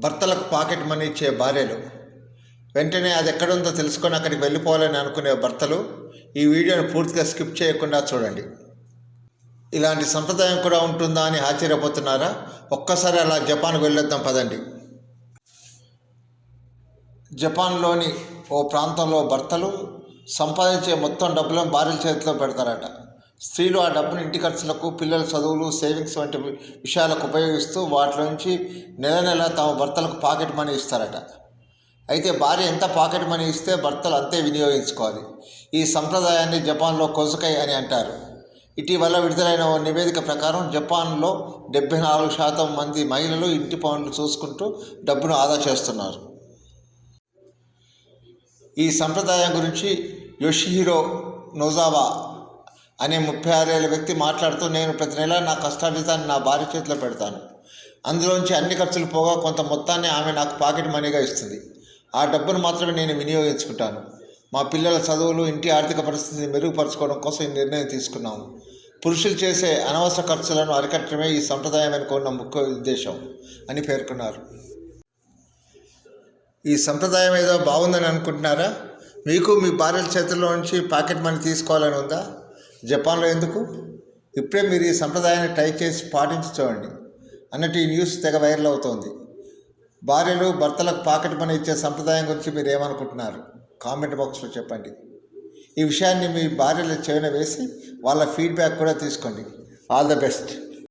భర్తలకు pocket money ఇచ్చే భార్యలు. వెంటనే అది ఎక్కడుందో తెలుసుకొని అక్కడికి వెళ్ళిపోవాలని అనుకునే భర్తలు ఈ వీడియోని పూర్తిగా స్కిప్ చేయకుండా చూడండి. ఇలాంటి సంప్రదాయం కూడా ఉంటుందా అని ఆశ్చర్యపోతున్నారా? ఒక్కసారి అలా జపాన్కు వెళ్ళొద్దాం పదండి. జపాన్లోని ఓ ప్రాంతంలో భర్తలు సంపాదించే మొత్తం డబ్బులను భార్య చేతిలో పెడతారట. స్త్రీలు ఆ డబ్బును ఇంటి ఖర్చులకు పిల్లల చదువులు సేవింగ్స్ వంటి విషయాలకు ఉపయోగిస్తూ వాటిలో నుంచి నెల నెల తమ భర్తలకు పాకెట్ మనీ ఇస్తారట. అయితే భార్య ఎంత పాకెట్ మనీ ఇస్తే భర్తలు అంతే వినియోగించుకోవాలి. ఈ సంప్రదాయాన్ని జపాన్లో కొసుకై అని అంటారు. ఇటీవల విడుదలైన ఓ నివేదిక ప్రకారం జపాన్లో డెబ్బై నాలుగు శాతం మంది మహిళలు ఇంటి పనులు చూసుకుంటూ డబ్బును ఆదా చేస్తున్నారు. ఈ సంప్రదాయం గురించి యోషిహిరో నోజావా అనే ముప్పై ఆరేళ్ళ వ్యక్తి మాట్లాడుతూ నేను ప్రతి నెల నా కష్టార్జితాన్ని నా భార్య చేతిలో పెడతాను. అందులోంచి అన్ని ఖర్చులు పోగా కొంత మొత్తాన్ని ఆమె నాకు పాకెట్ మనీగా ఇస్తుంది. ఆ డబ్బును మాత్రమే నేను వినియోగించుకుంటాను. మా పిల్లల చదువులు ఇంటి ఆర్థిక పరిస్థితిని మెరుగుపరచుకోవడం కోసం ఈ నిర్ణయం తీసుకున్నాము. పురుషులు చేసే అనవసర ఖర్చులను అరికట్టడమే ఈ సంప్రదాయం అనుకున్న ముఖ్య ఉద్దేశం అని పేర్కొన్నారు. ఈ సంప్రదాయం ఏదో బాగుందని అనుకుంటున్నారా? మీకు మీ భార్యల చేతుల్లో నుంచి పాకెట్ మనీ తీసుకోవాలని ఉందా? జపాన్లో ఎందుకు? ఇప్పుడే మీరు ఈ సంప్రదాయాన్ని ట్రై చేసి పాటించి చూడండి. అన్నట్టు ఈ న్యూస్ తెగ వైరల్ అవుతోంది. భార్యలు భర్తలకు పాకెట్ మనీ ఇచ్చే సంప్రదాయం గురించి మీరు ఏమనుకుంటున్నారు? కామెంట్ బాక్స్లో చెప్పండి. ఈ విషయాన్ని మీ భార్యల చెవిన వేసి వాళ్ళ ఫీడ్బ్యాక్ కూడా తీసుకోండి. All the best.